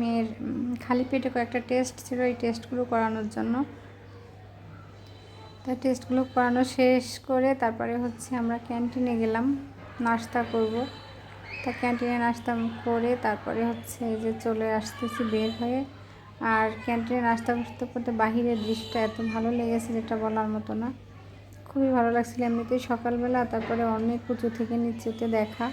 মেয়ের খালি পেটে কয়েকটা টেস্ট ছিল, এই টেস্টগুলো করানোর জন্য। তা টেস্টগুলো করানো শেষ করে তারপরে হচ্ছে আমরা ক্যান্টিনে গেলাম, নাস্তা করব। তা ক্যান্টিনে নাস্তা করে তারপরে হচ্ছে যে চলে আসতেছি বের হয়ে। আর ক্যান্টিনে নাস্তা করতে করতে বাহিরের দৃশ্যটা এত ভালো লেগেছে যেটা বলার মতো না। খুবই ভালো লাগছিল। এমনিতেই সকালবেলা, তারপরে অনেক উঁচু থেকে নিচেতে দেখা।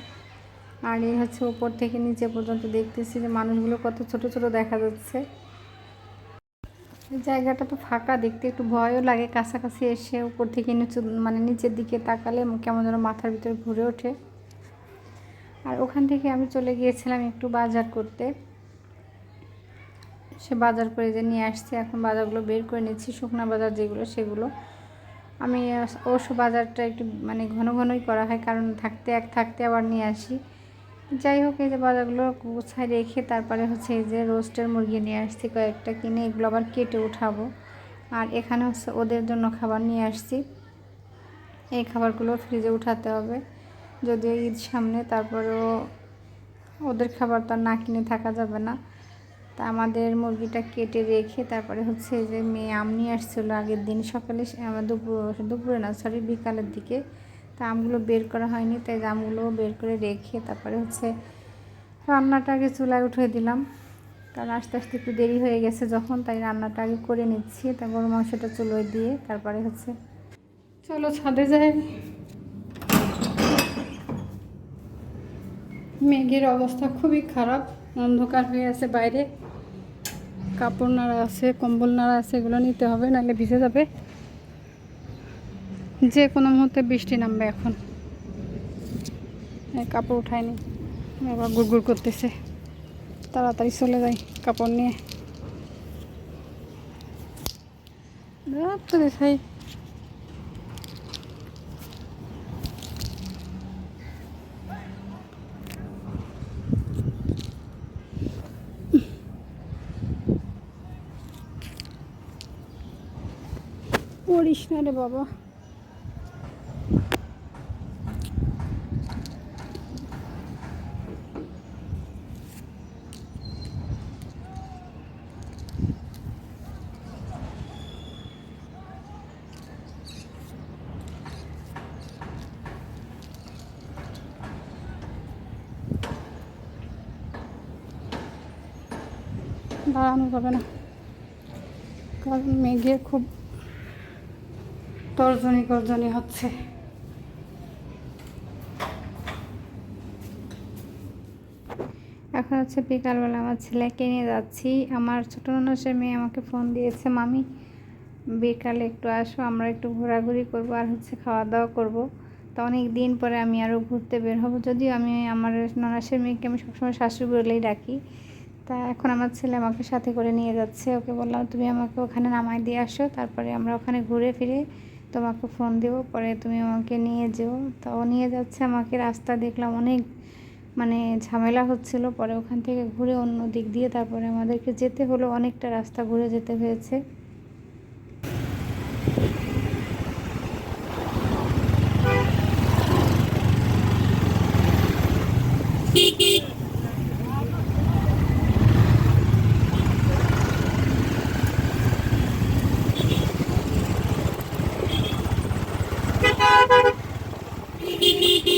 আর এই হচ্ছে উপর থেকে নিচে পর্যন্ত দেখতেছি যে মানুষগুলো কত ছোট ছোট দেখা যাচ্ছে। জায়গাটা তো ফাঁকা, দেখতে একটু ভয়ও লাগে কাছাকাছি এসে উপর থেকে নিচু মানে নিচের দিকে তাকালে কেমন যেন মাথার ভিতরে ঘুরে ওঠে। আর ওখান থেকে আমি চলে গিয়েছিলাম একটু বাজার করতে। সে বাজার করে যে নিয়ে আসছি, এখন বাজারগুলো বের করে নিচ্ছি, শুকনা বাজার যেগুলো সেগুলো। আমি অবশ্য বাজারটা একটু মানে ঘন ঘনই করা হয়, কারণ থাকতে এক থাকতে আবার নিয়ে আসি। যাই হোক, এই যে বাজারগুলো গুছায় রেখে তারপরে হচ্ছে এই যে রোস্টের মুরগি নিয়ে আসছি, কয়েকটা কিনে এগুলো আবার কেটে উঠাবো। আর এখানে হচ্ছে ওদের জন্য খাবার নিয়ে আসছি। এই খাবারগুলো ফ্রিজে উঠাতে হবে। যদিও ঈদ সামনে, তারপরেও ওদের খাবার তো না কিনে থাকা যাবে না। তা আমাদের মুরগিটা কেটে রেখে তারপরে হচ্ছে যে মেয়ে আম নিয়ে আসছিল আগের দিন সকালে দুপুর, দুপুরে না সরি বিকালের দিকে। তা আমগুলো বের করা হয়নি, তাই আমগুলো বের করে রেখে তারপরে হচ্ছে রান্নাটা আগে চুলায় উঠিয়ে দিলাম। কারণ আস্তে আস্তে একটু দেরি হয়ে গেছে যখন, তাই রান্নাটা আগে করে নিচ্ছি। তা গরু মাংসটা চুলোয় দিয়ে তারপরে হচ্ছে চলো ছাদে যাই। মেঘের অবস্থা খুবই খারাপ। অন্ধকার হয়ে আছে বাইরে। কাপড় নাড়া আছে, কম্বল নাড়া আছে, এগুলো নিতে হবে, নাহলে ভিজে যাবে। যে কোনো মুহূর্তে বৃষ্টি নামবে এখন। কাপড় উঠায়নি। এবার গুড়গুড় করতেছে। তাড়াতাড়ি চলে যাই কাপড় নিয়ে। তো দেখাই পড়িস না রে বাবা। দাঁড়ানো যাবে না। কারণ মেঘের খুব তর্জনী গর্জনী হচ্ছে। এখন হচ্ছে বিকালবেলা আমার ছেলেকে নিয়ে যাচ্ছি। আমার ছোটো মানুষের মেয়ে আমাকে ফোন দিয়েছে, মামি, বিকালে একটু আসো, আমরা একটু ঘোরাঘুরি করব আর হচ্ছে খাওয়া দাওয়া করব। তো অনেক দিন পরে আমি আরও ঘুরতে বের হব। যদিও আমি আমার ননাসের মেয়েকে আমি সবসময় শাশুড়ি বলেই ডাকি। তা এখন আমার ছেলে আমাকে সাথে করে নিয়ে যাচ্ছে। ওকে বললাম, তুমি আমাকে ওখানে নামাই দিয়ে আসো, তারপরে আমরা ওখানে ঘুরে ফিরে তোমাকে ফোন দেবো, পরে তুমি আমাকে নিয়ে যেও। তাও নিয়ে যাচ্ছে আমাকে, রাস্তা দেখলাম অনেক মানে ঝামেলা হচ্ছিল, পরে ওখান থেকে ঘুরে অন্য দিক দিয়ে তারপরে আমাদেরকে যেতে হলো, অনেকটা রাস্তা ঘুরে যেতে হয়েছে। Hee hee hee hee!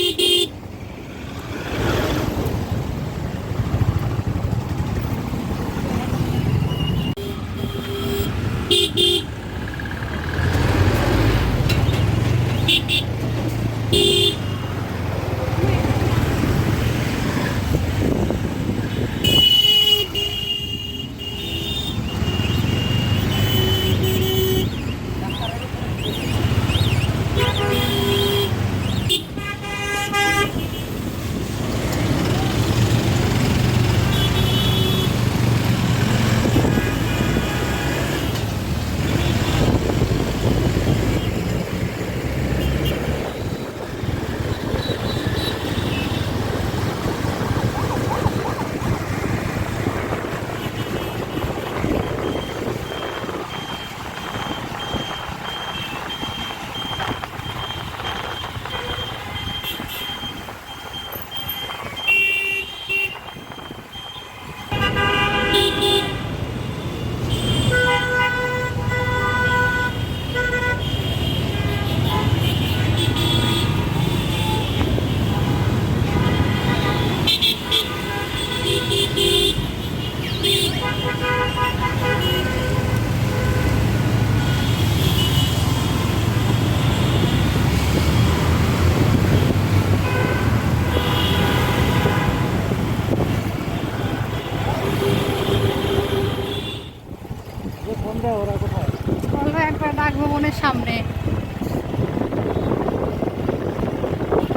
রাগভবনের সামনে।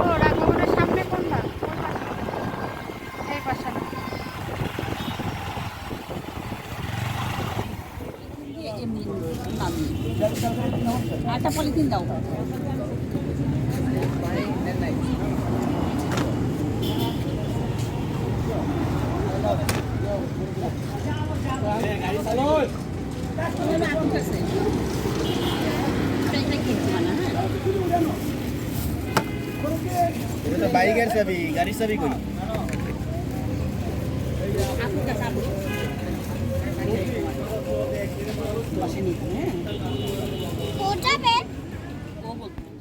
ও রাগভবনের সামনে কোনটা? এই পাশে। পলিথিন দাও। তো বাইকের চাবি, গাড়ির চাবি কই?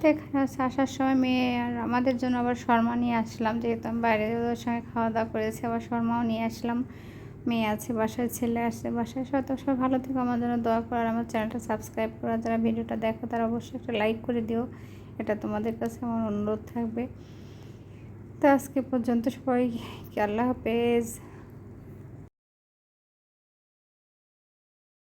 এখানে হচ্ছে আসার সময় মেয়ে আর আমাদের জন্য আবার শর্মা নিয়ে আসলাম, যেহেতু আমি বাইরে ওদের সঙ্গে খাওয়া দাওয়া করেছি, আবার শর্মাও নিয়ে আসলাম। মেয়ে আছে, বাসায় ছেলে আসছে বাসায় সব সব ভালো থেকো, আমার জন্য দোয়া করার আমার চ্যানেলটা সাবস্ক্রাইব করা যারা ভিডিওটা দেখো, তারা অবশ্যই একটা লাইক করে দিও, এটা তোমাদের কাছে আমার অনুরোধ থাকবে। তো আজকে পর্যন্ত সবাই আল্লাহ হাফেজ।